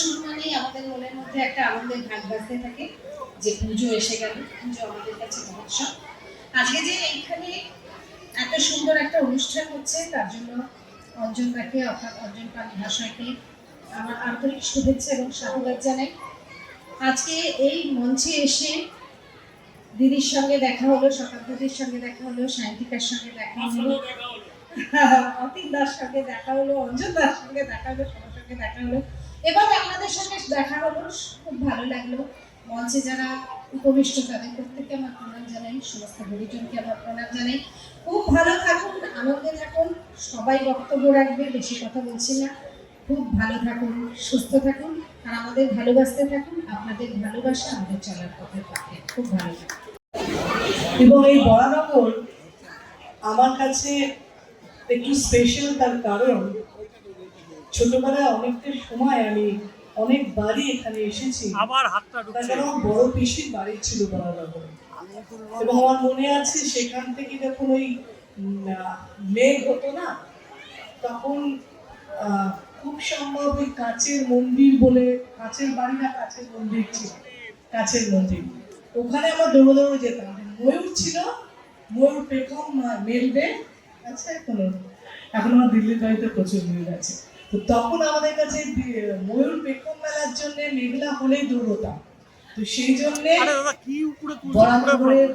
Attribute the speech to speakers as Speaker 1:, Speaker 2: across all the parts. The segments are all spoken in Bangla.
Speaker 1: শুরু মানেই আমাদের মনের মধ্যে একটা আনন্দের ভাগ বাজতে থাকে যে পুজো এসে গেল পুজো আমাদের কাছে মহোৎসব। আজকে যে এইখানে এত সুন্দর একটা অনুষ্ঠান হচ্ছে তার জন্য অঞ্জন দাকে অর্থাৎ অঞ্জন পাল মহাশয়কে আমার আন্তরিক শুভেচ্ছা এবং সাধুবাদ জানাই। আজকে এই মঞ্চে এসে দিদির সঙ্গে দেখা হলো সকাল দিদির সঙ্গে দেখা হলো সায়ন্তিকার সঙ্গে দেখা হলো অতীন দার সঙ্গে দেখা হলো অঞ্জন দাস সঙ্গে দেখা হলো সঙ্গে দেখা হলো। এবং আপনাদের সঙ্গে দেখা হলো খুব ভালো লাগল। মঞ্চে যারা উপবিষ্ট, তাদের প্রত্যেককে আমার প্রণাম জানাই, সমস্ত গুরুজনকে আমার প্রণাম জানাই। খুব ভালো থাকুন, আনন্দে থাকুন, সবাই বক্তব্য রাখবে, বেশি কথা বলছি না। খুব ভালো থাকুন, সুস্থ থাকুন, আর আমাদের ভালোবাসতে থাকুন, আপনাদের ভালোবাসা আমাদের চলার পথে খুব ভালো
Speaker 2: এবং এই বরানগর আমার কাছে একটু স্পেশাল তার কারণ ছোটবেলায় অনেকটা সময় আমি অনেকবারই এখানে এসেছি।
Speaker 3: আবার হাতটা ঢুকছে।
Speaker 2: আমার বড় পিসির বাড়ি ছিল বরানগর এবং আমার মনে আছে সেখান থেকে যখন ওই মেঘ হতো না তখন খুব সম্ভব ওই কাচের মন্দির বলে কাচের বাড়ি না কাচের মন্দির ছিল? কাচের মন্দির। ওখানে আমরা দৌড়ে দৌড়ে যেতাম ময়ূর ছিল ময়ূর পেখম মেলবে আছে এখনও। এখন আমার দিল্লির বাড়িতে প্রচুর ময়ূর আছে। তো তখন আমাদের কাছে ময়ূর পেখম মেলার জন্য মেঘলা হলেই দৌড়তাম তো সেই জন্যে বরানগরের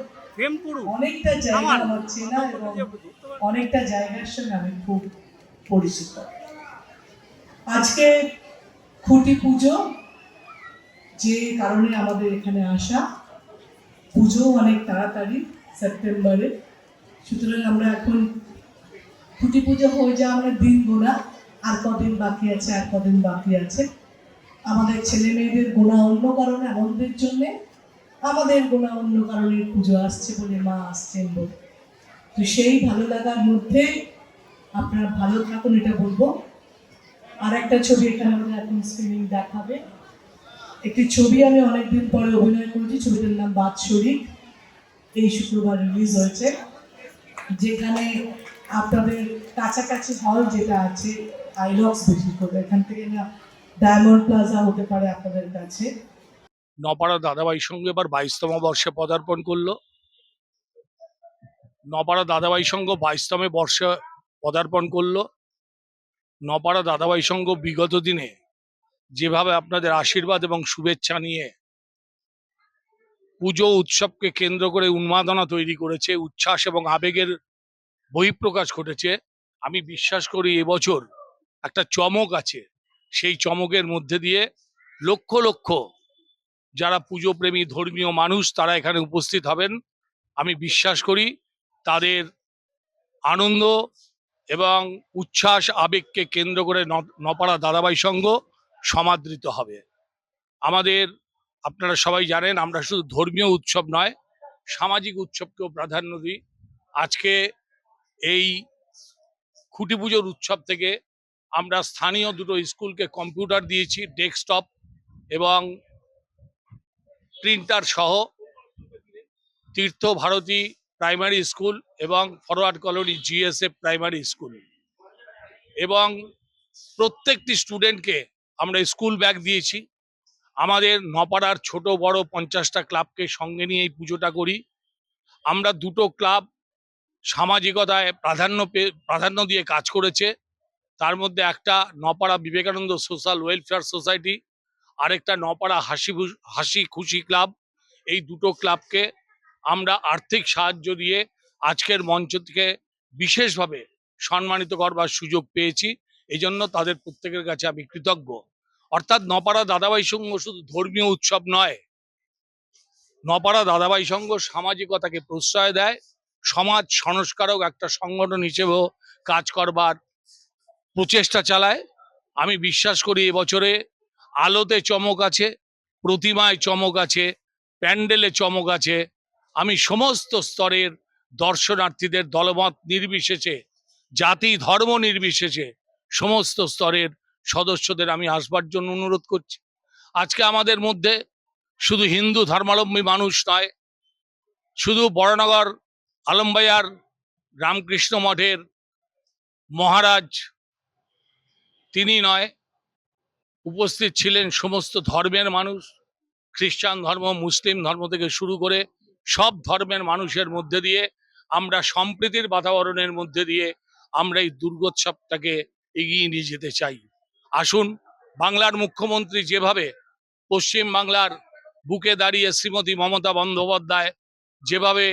Speaker 2: অনেকটা জায়গা
Speaker 3: আমার
Speaker 2: চেনা এবং অনেকটা জায়গার সঙ্গে আমি খুব পরিচিত। আজকে খুঁটি পুজো যে কারণে আমাদের এখানে আসা। পুজো অনেক তাড়াতাড়ি সেপ্টেম্বরে। সুতরাং আমরা এখন খুঁটি পুজো হয়ে যাওয়া আমরা দিন গোনা আর কদিন বাকি আছে, আর কদিন বাকি আছে। আমাদের ছেলে মেয়েদের গোনা অন্য কারণে আনন্দের জন্যে আমাদের গোনা অন্য কারণে পুজো আসছে বলে মা আসছেন বলে। তো সেই ভালো লাগার মধ্যে আপনারা ভালো থাকুন, এটা বলব। আর একটা ছবি এখানে আমাদের এখন স্ক্রিনিং দেখাবে। একটি ছবি আমি অনেকদিন পরে অভিনয় করেছি, ছবিটার নাম বাৎসরিক। এই শুক্রবার রিলিজ হয়েছে। যেখানে আপনাদের কাছাকাছি হল যেটা আছে আইলক্স বিক্রি করবে। এখান থেকে না ডায়মন্ড প্লাজা হতে পারে আপনাদের কাছে।
Speaker 3: নপাড়া দাদাভাই সঙ্গে এবার বাইশতম বর্ষে পদার্পণ করল। নপাড়া দাদাভাই সংঘ বাইশতমে বর্ষে পদার্পণ করল। নপাড়া দাদাভাই সংঘ বিগত দিনে যেভাবে আপনাদের আশীর্বাদ এবং শুভেচ্ছা নিয়ে পুজো উৎসবকে কেন্দ্র করে উন্মাদনা তৈরি করেছে, উচ্ছ্বাস এবং আবেগের বহিঃপ্রকাশ ঘটেছে, আমি বিশ্বাস করি এবছর একটা চমক আছে। সেই চমকের মধ্যে দিয়ে লক্ষ লক্ষ যারা পুজো প্রেমী ধর্মীয় মানুষ তারা এখানে উপস্থিত হবেন। আমি বিশ্বাস করি তাদের আনন্দ এবং উচ্ছ্বাস, আবেগকে কেন্দ্র করে নপাড়া দাদাবাই সংঘ সমাদৃত হবে। আমাদের, আপনারা সবাই জানেন, আমরা শুধু ধর্মীয় উৎসব নয়, সামাজিক উৎসবকেও প্রাধান্য দিই। আজকে এই খুঁটি পুজোর উৎসব থেকে আমরা স্থানীয় দুটো স্কুলকে কম্পিউটার দিয়েছি, ডেস্কটপ এবং প্রিন্টার সহ তীর্থ ভারতী প্রাইমারি স্কুল এবং forward colony GSF primary school. এবং প্রত্যেকটি স্টুডেন্টকে আমরা স্কুল ব্যাগ দিয়েছি। আমাদের নপাড়ার ছোট বড় পঞ্চাশটা ক্লাবকে সঙ্গে নিয়ে এই পুজোটা করি। আমরা দুটো ক্লাব সামাজিকতায় প্রাধান্য প্রাধান্য দিয়ে কাজ করেছে। তার মধ্যে একটা Napara Vivekananda social welfare society, আরেকটা নপাড়া হাসি হাসি খুশি ক্লাব। এই দুটো ক্লাবকে আমরা আর্থিক সাহায্য দিয়ে আজকের মঞ্চ থেকে বিশেষভাবে সম্মানিত করবার সুযোগ পেয়েছি। এই জন্য তাদের প্রত্যেকের কাছে আমি কৃতজ্ঞ। অর্থাৎ নপাড়া দাদাবাই সংঘ শুধু ধর্মীয় উৎসব নয়, নপাড়া দাদাভাই সংঘ সামাজিকতাকে প্রশ্রয় দেয়। সমাজ সংস্কারক একটা সংগঠন হিসেবেও কাজ করবার প্রচেষ্টা চালায়। আমি বিশ্বাস করি এবছরে আলোতে চমক আছে, প্রতিমায় চমক আছে, প্যান্ডেলে চমক আছে। আমি সমস্ত স্তরের দর্শনার্থীদের দলমত নির্বিশেষে, জাতি, ধর্ম নির্বিশেষে সমস্ত স্তরের সদস্যদের আমি আসবার জন্য অনুরোধ করছি। আজকে আমাদের মধ্যে শুধু হিন্দু ধর্মাবলম্বী মানুষ নয়, শুধু বড়নগর আলমবাইয়ার রামকৃষ্ণ মঠের মহারাজ তিনি নয়, উপস্থিত ছিলেন সমস্ত ধর্মের মানুষ, খ্রিস্টান ধর্ম, মুসলিম ধর্ম থেকে শুরু করে সব ধর্মের মানুষের মধ্যে দিয়ে আমরা সম্প্রীতির বাতাবরণের মধ্যে দিয়ে আমরা এই দুর্গোৎসবটাকে এগিয়ে নিয়ে যেতে চাই। আসুন, বাংলার মুখ্যমন্ত্রী যেভাবে পশ্চিম বাংলার বুকে দাঁড়িয়ে শ্রীমতী মমতা বন্দ্যোপাধ্যায় যেভাবে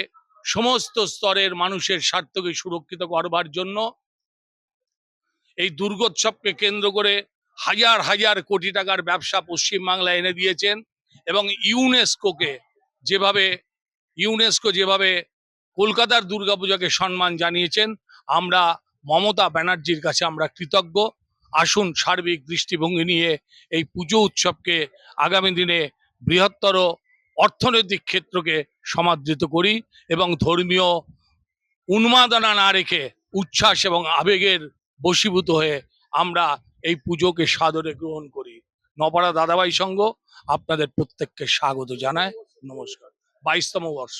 Speaker 3: সমস্ত স্তরের মানুষের স্বার্থকে সুরক্ষিত করবার জন্য এই দুর্গোৎসবকে কেন্দ্র করে হাজার হাজার কোটি টাকার ব্যবসা পশ্চিম বাংলায় এনে দিয়েছেন এবং ইউনেস্কোকে যেভাবে, ইউনেস্কো যেভাবে কলকাতার দুর্গাপূজাকে সম্মান জানিয়েছেন, আমরা মমতা ব্যানার্জির কাছে আমরা কৃতজ্ঞ। আসুন সার্বিক দৃষ্টিভঙ্গি নিয়ে এই পুজো উৎসবকে আগামী দিনে বৃহত্তর অর্থনৈতিক ক্ষেত্রকে সমাদৃত করি এবং ধর্মীয় উন্মাদনা না রেখে উচ্ছ্বাস এবং আবেগের বশীভূত হয়ে আমরা এই পুজোকে সাদরে গ্রহণ করি। নপাড়া দাদাভাই সংঘ আপনাদের প্রত্যেককে স্বাগত জানায়। নমস্কার। বাইশতম বর্ষ।